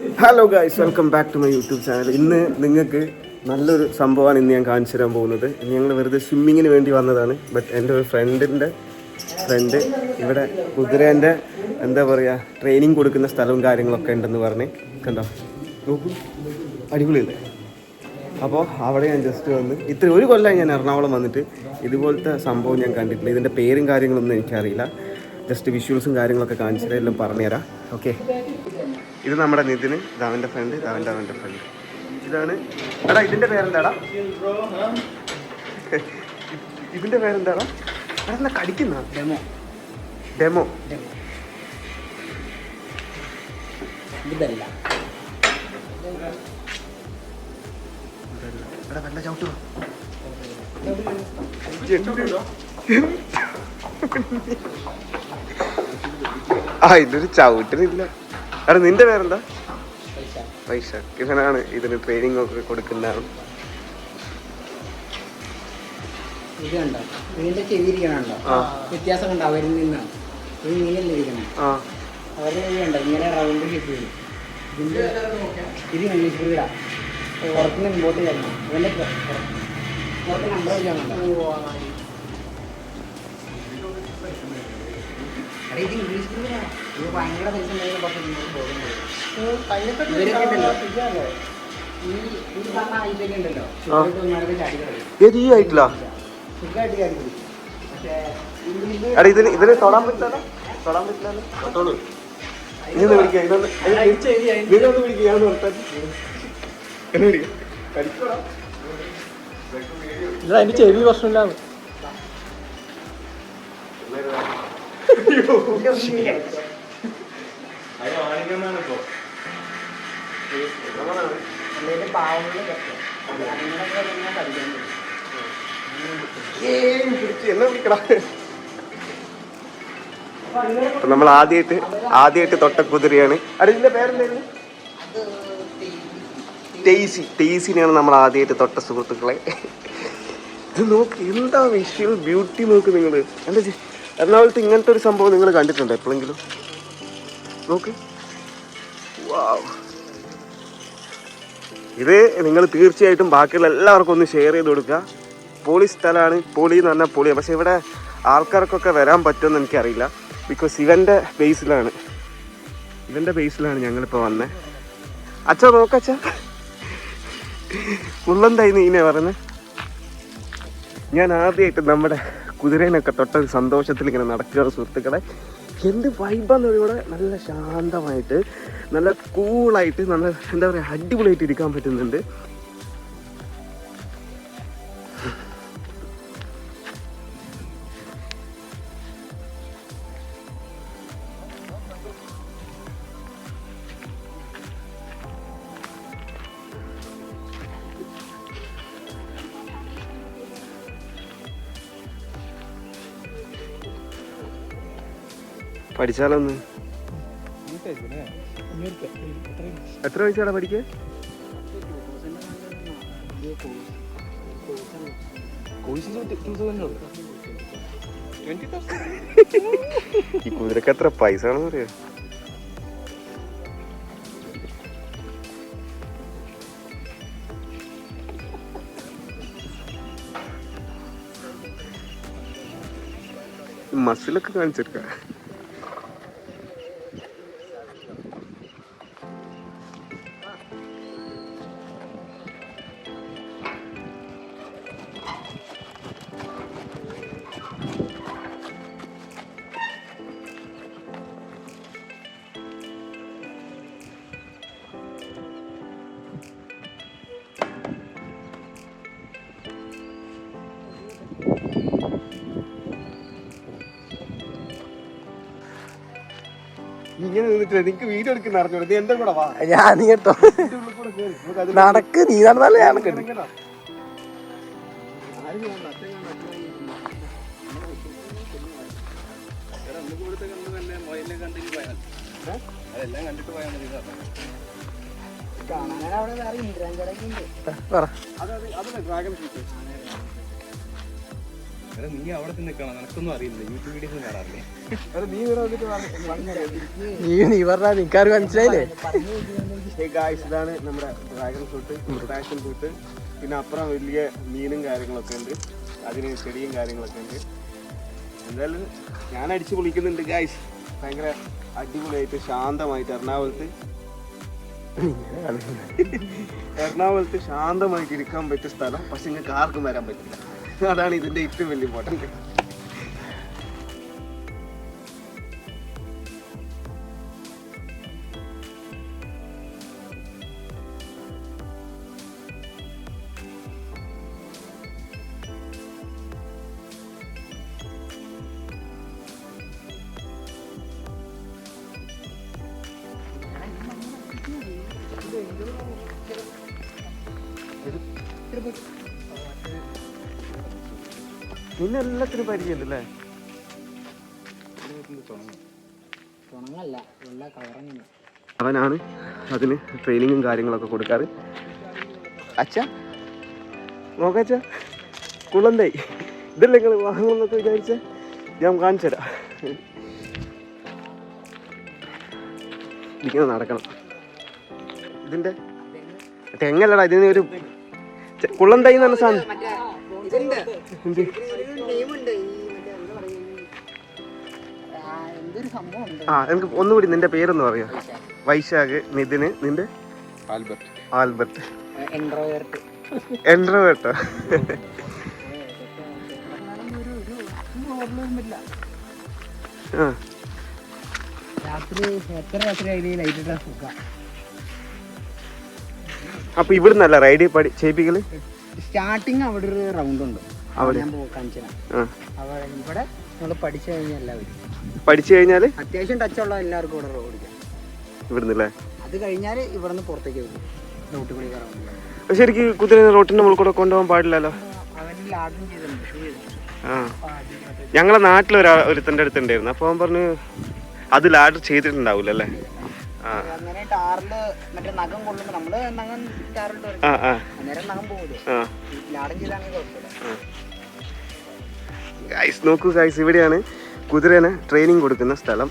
Hello guys welcome back to my YouTube channel ഇന്ന് നിങ്ങൾക്ക് നല്ലൊരു സംഭവമാണ് ഇന്ന് ഞാൻ കാണിച്ചു തരാൻ പോകുന്നത്. ഞങ്ങൾ വെറുതെ സ്വിമ്മിങ്ങിന് വേണ്ടി വന്നതാണ്. ബട്ട് എന്റെ ഒരു ഫ്രണ്ടിന്റെ ഫ്രണ്ട് ഇവിടെ കുതിരേന്റെ എന്താ പറയുക ട്രെയിനിങ് കൊടുക്കുന്ന സ്ഥലവും കാര്യങ്ങളൊക്കെ ഉണ്ടെന്ന് പറഞ്ഞ് കണ്ടോ? നോക്കൂ അടിപൊളിയല്ലേ? അപ്പോൾ അവിടെ ഞാൻ ജസ്റ്റ് വന്ന് ഇത്ര ഒരു കൊല്ലമായി ഞാൻ എറണാകുളം വന്നിട്ട് ഇതുപോലത്തെ സംഭവം ഞാൻ കണ്ടിട്ടില്ല. ഇതിന്റെ പേരും കാര്യങ്ങളൊന്നും എനിക്കറിയില്ല. ജസ്റ്റ് വിഷ്വൽസും കാര്യങ്ങളൊക്കെ കാണിച്ചിട്ട് എല്ലാം പറഞ്ഞുതരാം. ഓക്കെ ഇത് നമ്മുടെ നിതിന് ഇത് അവന്റെ ഫ്രണ്ട് ഇത് അവന്റെ ഫ്രണ്ട് ഇതാണ്. എടാ ഇതിന്റെ പേരെന്താടാ? ഇതിന്റെ പേരെന്താടാ? എടാ എന്നാ കടിക്കുന്ന ഡെമോ ഡെമോ ഇതല്ല. എടാ വെള്ള ചവിട്ടുക ആ ഇതൊരു ചവിട്ടിനില്ല എടാ നിന്റെ പേരെന്താ? പൈസ വൈശാഖ്. ഇവനാണ് ഇതിന് ട്രെയിനിങ് ഒക്കെ ആ. വ്യത്യാസം കണ്ടോ? അവരിൽ നിന്നാണ് ഇത് ഇങ്ങനെയല്ല ഇരിക്കണം? ആ. അവരുടെ ചെവി കണ്ടോ? ഇങ്ങനെ റൗണ്ട് ഷേപ്പ് ഇത് പുറത്തുനിന്ന് പുറത്ത് നമ്പർ ഇത് ഇംഗ്ലീഷ് ഇത് ഭയങ്കര പൈസ ഉണ്ടായിരുന്ന ഈ ആയിട്ടില്ല ഇതിന് ഇതിന് തൊടാൻ പറ്റില്ല തൊടാൻ പറ്റില്ല തൊട്ടോളൂ. ഇതൊന്ന് പിടിക്കുക ഇതൊന്ന് ഇതൊന്ന് പിടിക്കുക ഞാൻ നിർത്താൻ എന്നെ പിടിക്കുക കടിക്കോടാ ഇല്ല അതിന്റെ ചെവി പ്രശ്നമില്ലാന്ന്. നമ്മൾ ആദ്യമായിട്ട് ആദ്യമായിട്ട് തൊട്ട കുതിരയാണ് അടി ഇതിന്റെ പേരെന്തായിരുന്നു? ടേസി. ടേസിനെയാണ് നമ്മൾ ആദ്യമായിട്ട് തൊട്ട സുഹൃത്തുക്കളെ. ഇത് നോക്ക് എന്താ വിഷ്വൽ ബ്യൂട്ടി നോക്ക് നിങ്ങൾ എന്താ എറണാകുളത്ത് ഇങ്ങനത്തെ ഒരു സംഭവം നിങ്ങൾ കണ്ടിട്ടുണ്ടോ എപ്പോഴെങ്കിലും? നോക്ക്. ഇത് നിങ്ങൾ തീർച്ചയായിട്ടും ബാക്കിയുള്ള എല്ലാവർക്കും ഒന്ന് ഷെയർ ചെയ്ത് കൊടുക്കുക. പൊളി സ്ഥലമാണ്. പൊളി എന്ന് പറഞ്ഞാൽ പൊളിയാണ് പക്ഷെ ഇവിടെ ആൾക്കാർക്കൊക്കെ വരാൻ പറ്റുമെന്ന് എനിക്കറിയില്ല. ബിക്കോസ് ഇവന്റെ ബേസിലാണ് ഇവന്റെ ബേസിലാണ് ഞങ്ങളിപ്പോൾ വന്നത് അച്ഛ നോക്കച്ച ഉള്ളന്തായി നീനെ പറഞ്ഞ് ഞാൻ ആദ്യമായിട്ട് നമ്മുടെ കുതിരേനൊക്കെ തൊട്ട സന്തോഷത്തിൽ ഇങ്ങനെ നടക്കുകയാണ് സുഹൃത്തുക്കളെ. എന്ത് വൈബാന്ന് ഇവിടെ നല്ല ശാന്തമായിട്ട് നല്ല കൂളായിട്ട് നല്ല എന്താ പറയുക അടിപൊളിയായിട്ട് ഇരിക്കാൻ പറ്റുന്നുണ്ട്. പഠിച്ചാലൊന്ന്? എത്ര വയസ്സാണ് പഠിക്കുക ഈ കുതിരക്ക് എത്ര പൈസ ആണെന്ന് പറയാ മസിലൊക്കെ കാണിച്ചെടുക്ക. ഇങ്ങനെ നിന്നിട്ട് നിനക്ക് വീഡിയോ എടുക്കുന്ന അറിഞ്ഞോളൂ നീ എന്റെ കൂടെ വാ ഞാൻ നീ കേട്ടോ ഇതിന്റെ ഉള്ളിൽ കൂടെ കേറി. നമുക്ക് അതിൽ നടക്ക് നീ നടന്നാലേ ഞാൻ കേട്ടു ഇറങ്ങടാ. ആരും കാണണ്ട, അച്ഛൻ കാണണ്ട, അച്ഛൻ കാണണ്ട. കാണാനാണ് അവിടെ വേറെ ഇന്ദ്രാഞ്ചടൊക്കെ ഉണ്ട് പറ അത് അത് അതല്ലേ ഡ്രാഗൺ ഷൂട്ട് നീ അവിടെ നിൽക്കണം. നിനക്കൊന്നും അറിയില്ല. യൂട്യൂബ് വീഡിയോസ് കാണാറില്ലേ? നീ ഇവിടെ വന്നിട്ട്. നീ നീ പറഞ്ഞ നിക്കാർക്ക് മനസ്സിലായില്ലേ? Hey ഇതാണ് നമ്മുടെ ഡ്രാഗൺ ഫ്രൂട്ട് ഡ്രാഗൺ ഫ്രൂട്ട് പിന്നെ അപ്പുറം വലിയ മീനും കാര്യങ്ങളൊക്കെ ഉണ്ട്. അതിന് ചെടിയും കാര്യങ്ങളൊക്കെ ഉണ്ട്. എന്തായാലും ഞാൻ അടിച്ചു പൊളിക്കുന്നുണ്ട് ഗായ്സ് ഭയങ്കര അടിപൊളിയായിട്ട് ശാന്തമായിട്ട് എറണാകുളത്ത്. എറണാകുളത്ത് ശാന്തമായിട്ട് ഇരിക്കാൻ പറ്റിയ സ്ഥലം പക്ഷെ നിങ്ങൾക്ക് ആർക്കും വരാൻ പറ്റില്ല. അതാണ് ഇതിന്റെ ഏറ്റവും വലിയ ഇമ്പോർട്ടന്റ് നിന്നെ എല്ലാത്തിനും കളറങ്ങനെ അവനാണ് അതിന് ട്രെയിനിങ്ങും കാര്യങ്ങളൊക്കെ കൊടുക്കാറ്. അച്ഛ നോക്കച്ച കുളന്തൈ. ഇതല്ലേ നിങ്ങൾ വാങ്ങണമെന്നൊക്കെ വിചാരിച്ച? ഞാൻ കാണിച്ചു തരാം. ഇങ്ങനെ നടക്കണം. ഇതിന്റെ തെങ്ങല്ലടാ ഇതിന് ഒരു കുളന്തൈ എന്ന് പറഞ്ഞ സാധനം. ആ എനിക്ക് ഒന്നുകൂടി നിന്റെ പേരൊന്ന് പറയാം. വൈശാഖ് നിതിന് നിന്റെ? ആൽബർട്ട്. ആൽബർട്ട്. എൻട്രോവേർട്ട് അപ്പൊ ഇവിടുന്നല്ല റൈഡ് പഠി ചെയ്യിപ്പിക്കൽ? സ്റ്റാർട്ടിങ് അവിടെ ഒരു റൗണ്ട് ഉണ്ട്. അവിടെ? ഞാൻ കാണിച്ചു ഇവിടെ നമ്മൾ പഠിച്ചു കഴിഞ്ഞാൽ എല്ലാവരും. പഠിച്ചു കഴിഞ്ഞാൽ? അത്യാവശ്യം ടച്ച് ഉള്ള എല്ലാവർക്കും ഇവിടെ ഓടിക്കാം ഇവിടുന്നല്ലേ? അത് കഴിഞ്ഞാൽ ഇവിടുന്ന് പുറത്തേക്ക് പോകും റൂട്ട് കൂടി പക്ഷെ എനിക്ക് റോട്ടിന്റെ മുകളിൽ കൂടെ കൊണ്ടുപോകാൻ പാടില്ലല്ലോ? ആ ഞങ്ങളെ നാട്ടിൽ ഒരാ ഒരുത്തന്റെ അടുത്തുണ്ടായിരുന്നു. അപ്പോൾ അവൻ പറഞ്ഞു അത് ലാഡർ ചെയ്തിട്ടുണ്ടാവില്ല അല്ലേ? ആ. ഗൈസ് നോക്കൂ ഗൈസ് ഇവിടെയാണ്. കുതിരനെ ട്രെയിനിങ് കൊടുക്കുന്ന സ്ഥലം.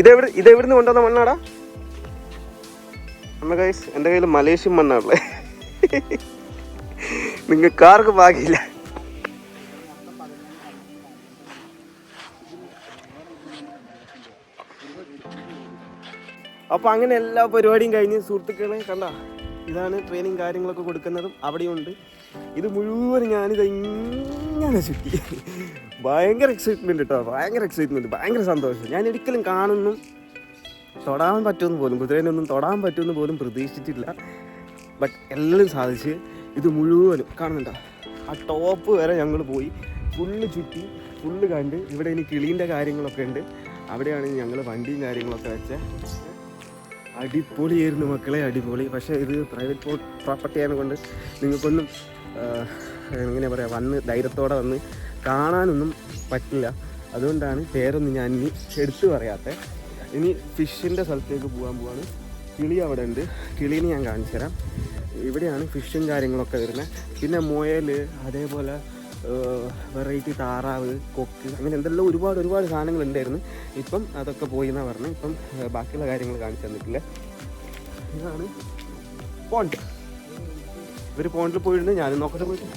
ഇതെവിടെ ഇതെവിടുന്ന് കൊണ്ടുവന്ന മണ്ണാടാ? അമ്മ ഗൈസ് എന്റെ കയ്യിൽ മലേഷ്യൻ മണ്ണാണല്ലേ നിങ്ങൾക്ക് ആർക്കും ഭാഗ്യമില്ല. അപ്പോൾ അങ്ങനെ എല്ലാ പരിപാടിയും കഴിഞ്ഞ് സുഹൃത്തുക്കളെ കണ്ട ഇതാണ് ട്രെയിനിങ് കാര്യങ്ങളൊക്കെ കൊടുക്കുന്നതും അവിടെയുണ്ട്. ഇത് മുഴുവൻ ഞാനിത് ഇങ്ങനെ ചുറ്റി. ഭയങ്കര എക്സൈറ്റ്മെന്റ് കേട്ടോ ഭയങ്കര എക്സൈറ്റ്മെന്റ് ഭയങ്കര സന്തോഷം. ഞാൻ ഒരിക്കലും കാണുന്നു തൊടാൻ പറ്റുമെന്ന് പോലും കുതിരേനൊന്നും തൊടാൻ പറ്റുമെന്ന് പോലും പ്രതീക്ഷിച്ചിട്ടില്ല. ബട്ട് എല്ലാം സാധിച്ച് ഇത് മുഴുവനും കാണുന്നുണ്ടോ. ആ ടോപ്പ് വരെ ഞങ്ങൾ പോയി. ഫുള്ള് ചുറ്റി ഫുള്ള് കണ്ട് ഇവിടെ ഇനി കിളീന്റെ കാര്യങ്ങളൊക്കെ ഉണ്ട്. അവിടെയാണ് ഞങ്ങൾ വണ്ടിയും കാര്യങ്ങളൊക്കെ വെച്ചത് അടിപൊളിയായിരുന്നു മക്കളെ അടിപൊളി. പക്ഷേ ഇത് പ്രൈവറ്റ് പ്രോപ്പർട്ടി ആയത് കൊണ്ട് നിങ്ങൾക്കൊന്നും ആഹ്, എങ്ങനെ പറയുക വന്ന് ധൈര്യത്തോടെ വന്ന് കാണാനൊന്നും പറ്റില്ല. അതുകൊണ്ടാണ് പേരൊന്നും ഞാൻ ഇനി എടുത്തു പറയാത്തത് ഇനി ഫിഷിന്റെ സ്ഥലത്തേക്ക് പോകാൻ പോവാണ്. കിളി അവിടെ ഉണ്ട്. കിളീനെ ഞാൻ കാണിച്ചു തരാം ഇവിടെയാണ് ഫിഷും കാര്യങ്ങളൊക്കെ വരുന്നത്. പിന്നെ മുയൽ അതേപോലെ വെറൈറ്റി താറാവ് കൊക്ക് അങ്ങനെ എന്തെല്ലാം ഒരുപാട് ഒരുപാട് സാധനങ്ങൾ ഉണ്ടായിരുന്നു ഇപ്പം അതൊക്കെ പോയി എന്നാണ് പറഞ്ഞത് ഇപ്പം ബാക്കിയുള്ള കാര്യങ്ങൾ കാണിച്ചു തന്നിട്ടില്ല. ഇതാണ് പോണ്ട്. ഇവർ പോണ്ടിൽ പോയിരുന്നു ഞാനും നോക്കട്ടെ പോയിട്ട്.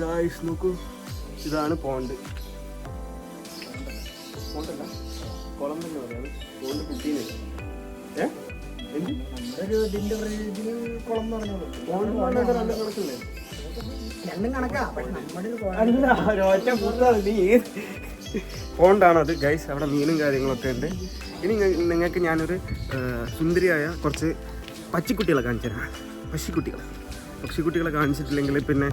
ഗായ്സ് നോക്കൂ. ഇതാണ് പോണ്ട്. പോണ്ടല്ല? കുളം തന്നെ പറയാണ്. പോണ്ട് കുട്ടീനെ ഒരു ഇതിന്റെ ഇതിന് കുളം പറഞ്ഞോളൂ നല്ല കണക്കില്ലേ? രണ്ടും കണക്കാ പക്ഷെ നമ്മുടെ ഒരു കുളം അല്ല ഒരൊറ്റ പുത്താണ് പോണ്ടാണത് ഗൈസ് അവിടെ മീനും കാര്യങ്ങളൊക്കെ ഉണ്ട്. ഇനി നിങ്ങൾക്ക് ഞാനൊരു ആ, സുന്ദരിയായ കുറച്ച് പച്ചിക്കുട്ടികളെ കാണിച്ചു തരാം. പക്ഷിക്കുട്ടികൾ പക്ഷിക്കുട്ടികളെ കാണിച്ചിട്ടില്ലെങ്കിൽ പിന്നെ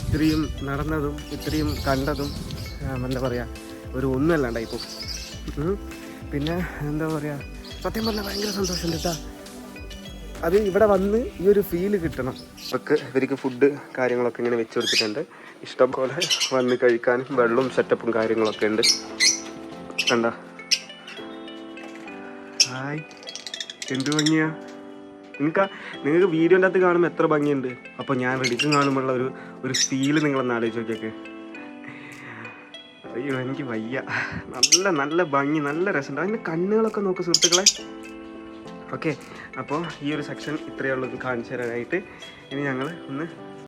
ഇത്രയും നടന്നതും ഇത്രയും കണ്ടതും ആ, എന്താ പറയുക ഒരു ഒന്നുമല്ലാണ്ടായി പിന്നെ എന്താ പറയുക സത്യം പറഞ്ഞാൽ ഭയങ്കര സന്തോഷമുണ്ട് കേട്ടോ. അത് ഇവിടെ വന്ന് ഈ ഒരു ഫീൽ കിട്ടണം. അവർക്ക് ഇവർക്ക് ഫുഡ് കാര്യങ്ങളൊക്കെ ഇങ്ങനെ വെച്ച് കൊടുത്തിട്ടുണ്ട്. ഇഷ്ടം പോലെ വന്ന് കഴിക്കാനും വെള്ളവും സെറ്റപ്പും കാര്യങ്ങളൊക്കെ ഉണ്ട്. കണ്ട? ഹായ്. എന്ത് ഭംഗിയാ? നിങ്ങൾക്ക് നിങ്ങൾക്ക് വീഡിയോന്റെ അകത്ത് കാണുമ്പോൾ എത്ര ഭംഗിയുണ്ട്? അപ്പോൾ ഞാൻ റെഡിക്കും കാണുമ്പോഴുള്ള ഒരു ഒരു ഫീൽ നിങ്ങളൊന്ന് ആലോചിച്ച് നോക്കിയൊക്കെ. അയ്യോ എനിക്ക് വയ്യ. നല്ല നല്ല ഭംഗി നല്ല രസമുണ്ട്. അതിന്റെ കണ്ണുകളൊക്കെ നോക്ക് സുഹൃത്തുക്കളെ. ഓക്കെ അപ്പോൾ ഈ ഒരു സെക്ഷൻ ഇത്രയേ ഉള്ളൂ കാണിച്ചു തരാനായിട്ട്. ഇനി ഞങ്ങൾ ഒന്ന്